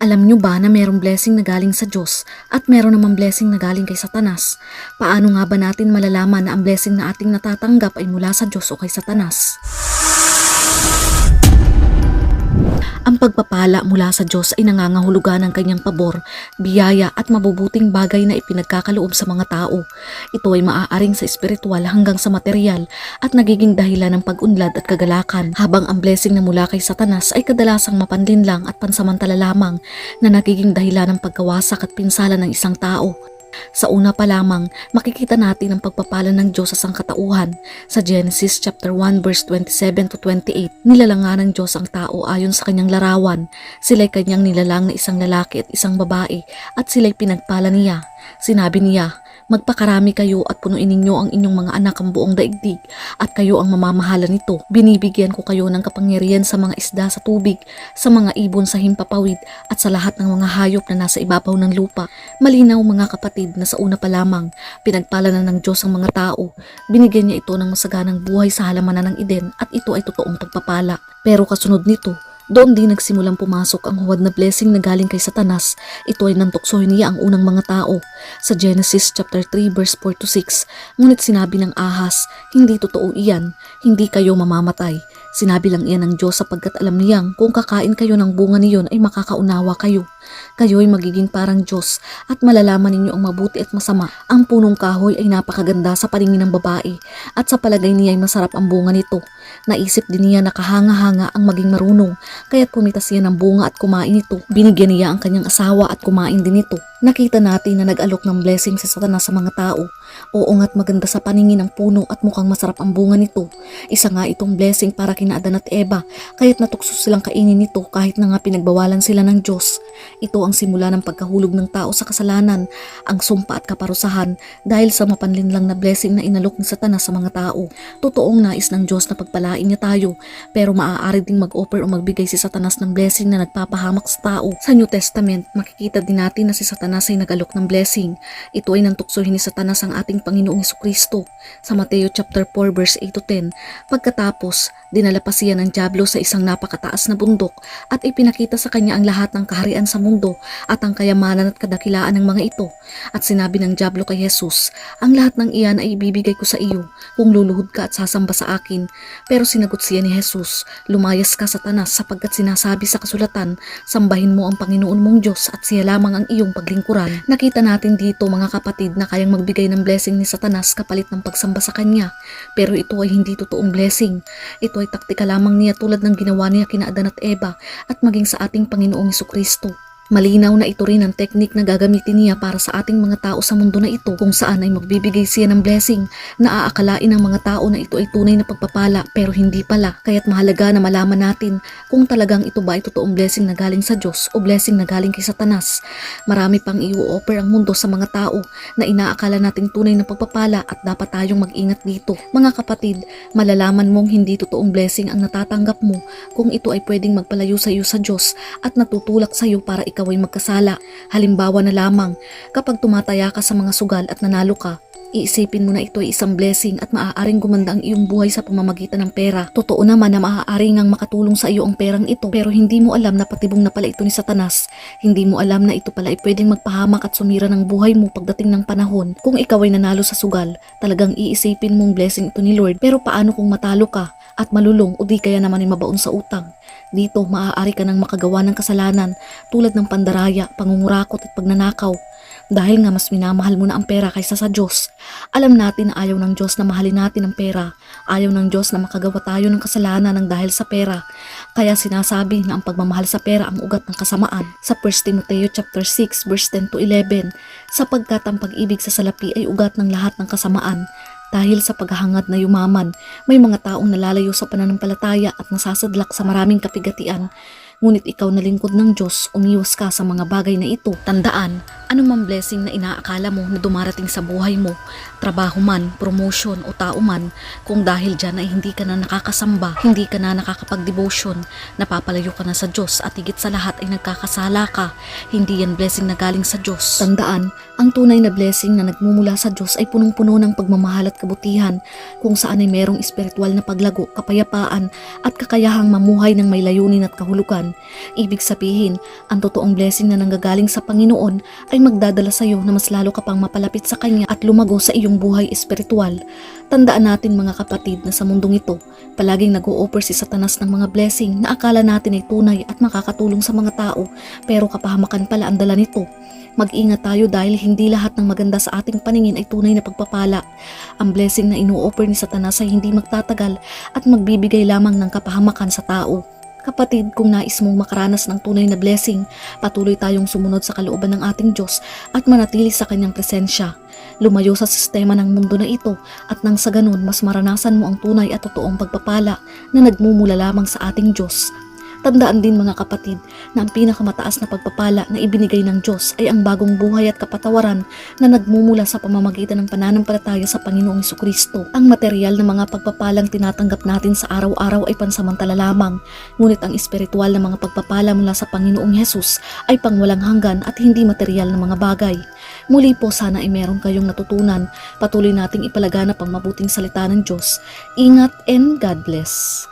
Alam nyo ba na merong blessing na galing sa Diyos at meron namang blessing na galing kay Satanas? Paano nga ba natin malalaman na ang blessing na ating natatanggap ay mula sa Diyos o kay Satanas? Ang pagpapala mula sa Diyos ay nangangahulugan ng kanyang pabor, biyaya at mabubuting bagay na ipinagkakaloob sa mga tao. Ito ay maaaring sa espiritual hanggang sa material at nagiging dahilan ng pag-unlad at kagalakan. Habang ang blessing na mula kay Satanas ay kadalasang mapanlin lang at pansamantala lamang na nagiging dahilan ng pagkawasak at pinsala ng isang tao. Sa una pa lamang, makikita natin ang pagpapala ng Diyos sa sangkatauhan. Sa Genesis chapter 1 verse 27 to 28, nilalangan ng Diyos ang tao ayon sa kanyang larawan. Sila'y kanyang nilalang na isang lalaki at isang babae at sila'y pinagpala niya. Sinabi niya, Magpakarami kayo at punuin ninyo ang inyong mga anak ang buong daigdig at kayo ang mamamahala nito. Binibigyan ko kayo ng kapangyarihan sa mga isda sa tubig, sa mga ibon sa himpapawid at sa lahat ng mga hayop na nasa ibabaw ng lupa. Malinaw mga kapatid na sa una pa lamang, pinagpala na ng Diyos ang mga tao. Binigyan niya ito ng masaganang buhay sa halamanan ng Eden at ito ay totoong pagpapala. Pero kasunod nito, doon din nagsimulang pumasok ang huwad na blessing na galing kay Satanas. Ito ay nantuksoy niya ang unang mga tao. Sa Genesis chapter 3 verse 4 to 6, ngunit sinabi ng ahas, hindi totoo iyan, hindi kayo mamamatay. Sinabi lang iyan ng Diyos sapagkat alam niyang kung kakain kayo ng bunga niyon ay makakaunawa kayo. Kayo'y magiging parang Diyos at malalaman ninyo ang mabuti at masama. Ang punong kahoy ay napakaganda sa paningin ng babae at sa palagay niya ay masarap ang bunga nito. Naisip din niya na kahanga-hanga ang maging marunong kaya't pumitas siya ng bunga at kumain ito. Binigyan niya ang kanyang asawa at kumain din ito. Nakita natin na nag-alok ng blessing si Satanas sa mga tao. Oo nga't maganda sa paningin ng puno at mukhang masarap ang bunga nito. Isa nga itong blessing para kina Adan at Eva, kaya't natukso silang kainin nito kahit na nga pinagbawalan sila ng Diyos. Ito ang simula ng pagkahulog ng tao sa kasalanan, ang sumpa at kaparusahan dahil sa mapanlin lang na blessing na inalok ni Satanas sa mga tao. Totoong nais ng Diyos na pagpalain niya tayo, pero maaari ding mag-offer o magbigay si Satanas ng blessing na nagpapahamak sa tao. Sa New Testament, makikita din natin na si Satanas ay nag-alok ng blessing. Ito ay nantuksohin ni Satanas ang ating Panginoong Kristo. Sa Mateo chapter 4 verse 8 to 10, pagkatapos, dinala pa siya ng Diablo sa isang napakataas na bundok at ipinakita sa kanya ang lahat ng kaharian sa mundo at ang kayamanan at kadakilaan ng mga ito. At sinabi ng Diablo kay Jesus, ang lahat ng iyan ay ibibigay ko sa iyo kung luluhod ka at sasamba sa akin. Pero sinagot siya ni Jesus, lumayas ka satanas sapagkat sinasabi sa kasulatan, sambahin mo ang Panginoon mong Diyos at siya lamang ang iyong paglingkuran. Nakita natin dito mga kapatid na kayang magbigay ng blessing ni satanas kapalit ng pagsamba sa kanya. Pero ito ay hindi totoong blessing. Ito ay taktika lamang niya tulad ng ginawa niya kina Adan at Eva at maging sa ating Panginoong Kristo. Malinaw na ito rin ang teknik na gagamitin niya para sa ating mga tao sa mundo na ito kung saan ay magbibigay siya ng blessing na aakalain ng mga tao na ito ay tunay na pagpapala pero hindi pala. Kaya't mahalaga na malaman natin kung talagang ito ba ay totoong blessing na galing sa Diyos o blessing na galing kay Satanas. Marami pang i-offer ang mundo sa mga tao na inaakala nating tunay na pagpapala at dapat tayong mag-ingat dito. Mga kapatid, malalaman mong hindi totoong blessing ang natatanggap mo kung ito ay pwedeng magpalayo sa iyo sa Diyos at natutulak sa iyo para ikaw ay magkasala. Halimbawa na lamang, kapag tumataya ka sa mga sugal at nanalo ka, Iisipin mo na ito ay isang blessing at maaaring gumanda ang iyong buhay sa pamamagitan ng pera. Totoo naman na maaari ngang makatulong sa iyo ang perang ito pero hindi mo alam na patibong na pala ito ni Satanas. Hindi mo alam na ito pala ay pwedeng magpahamak at sumira ng buhay mo pagdating ng panahon. Kung ikaw ay nanalo sa sugal, talagang iisipin mong blessing ito ni Lord. Pero paano kung matalo ka at malulong o di kaya naman ay mabaon sa utang? Dito maaari ka nang makagawa ng kasalanan tulad ng pandaraya, pangungurakot at pagnanakaw. Dahil nga mas minamahal mo na ang pera kaysa sa Diyos. Alam natin na ayaw ng Diyos na mahalin natin ang pera. Ayaw ng Diyos na makagawa tayo ng kasalanan ng dahil sa pera. Kaya sinasabi na ang pagmamahal sa pera ang ugat ng kasamaan. Sa 1 Timoteo chapter 6 verse 10 to 11, sapagkat ang pag-ibig sa salapi ay ugat ng lahat ng kasamaan. Dahil sa paghahangad na yumaman, may mga taong nalalayo sa pananampalataya at nasasadlak sa maraming kapigatian. Ngunit ikaw na lingkod ng Diyos, umiwas ka sa mga bagay na ito. Tandaan, anumang blessing na inaakala mo na dumarating sa buhay mo, trabaho man, promotion o tao man, kung dahil dyan ay hindi ka na nakakasamba, hindi ka na nakakapag-devotion, napapalayo ka na sa Diyos at higit sa lahat ay nagkakasala ka, hindi yan blessing na galing sa Diyos. Tandaan, ang tunay na blessing na nagmumula sa Diyos ay punong-puno ng pagmamahal at kabutihan, kung saan ay merong espiritual na paglago, kapayapaan at kakayahang mamuhay ng may layunin at kahulugan Ibig sabihin, ang totoong blessing na nanggagaling sa Panginoon ay magdadala sa iyo na mas lalo ka pang mapalapit sa Kanya at lumago sa iyong buhay espiritual. Tandaan natin mga kapatid na sa mundong ito, palaging nag-o-offer si Satanas ng mga blessing na akala natin ay tunay at makakatulong sa mga tao pero kapahamakan pala ang dala nito. Mag-ingat tayo dahil hindi lahat ng maganda sa ating paningin ay tunay na pagpapala. Ang blessing na ino-offer ni Satanas ay hindi magtatagal at magbibigay lamang ng kapahamakan sa tao. Kapatid, kung nais mong makaranas ng tunay na blessing, patuloy tayong sumunod sa kalooban ng ating Diyos at manatili sa kanyang presensya. Lumayo sa sistema ng mundo na ito at nang sa ganun mas maranasan mo ang tunay at totoong pagpapala na nagmumula lamang sa ating Diyos. Tandaan din mga kapatid na ang pinakamataas na pagpapala na ibinigay ng Diyos ay ang bagong buhay at kapatawaran na nagmumula sa pamamagitan ng pananampalataya sa Panginoong Kristo. Ang material na mga pagpapalang tinatanggap natin sa araw-araw ay pansamantala lamang, ngunit ang espiritual na mga pagpapala mula sa Panginoong Hesus ay pangwalang hanggan at hindi material na mga bagay. Muli po sana ay meron kayong natutunan. Patuloy nating ipalaganap ang mabuting salita ng Diyos. Ingat and God bless.